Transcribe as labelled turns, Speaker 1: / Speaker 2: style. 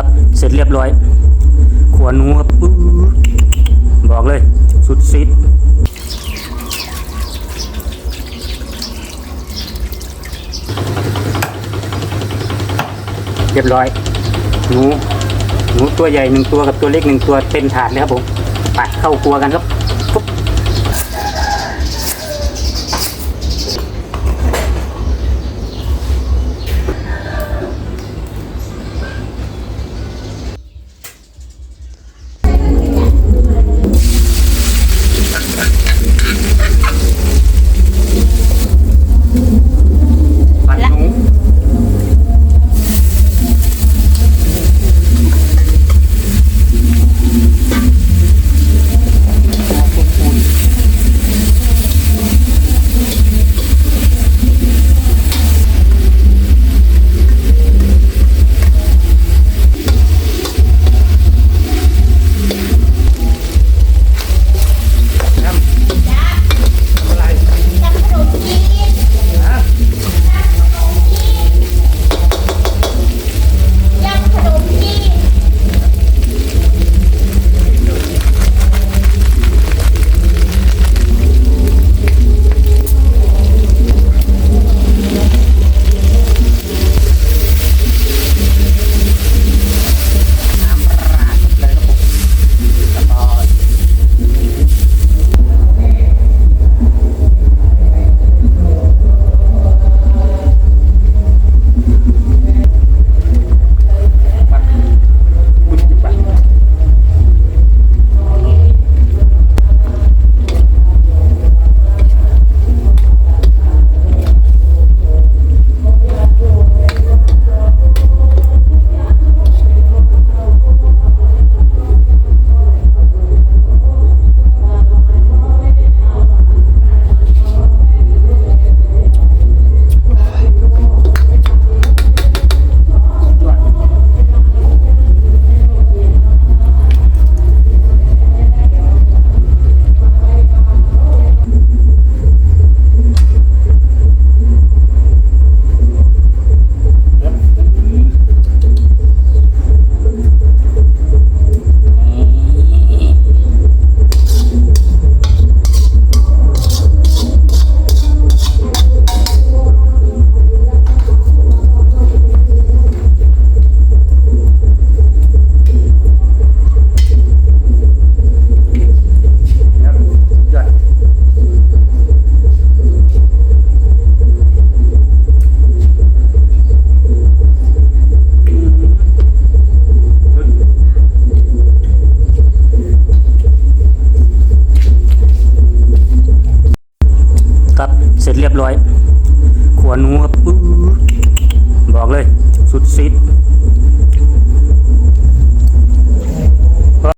Speaker 1: ครับ เสร็จเรียบร้อย ขวานูครับปึ๊บบอกเลย สุดซิดเรียบร้อย หนูหนูตัวใหญ่หนึ่งตัวกับตัวเล็กหนึ่งตัวเต็มถาดเลยครับผมไปเข้าครัวกันครับปุ๊บ ครับเสร็จเรียบร้อยขวานูครับปึ๊บบอกเลย สุดซิด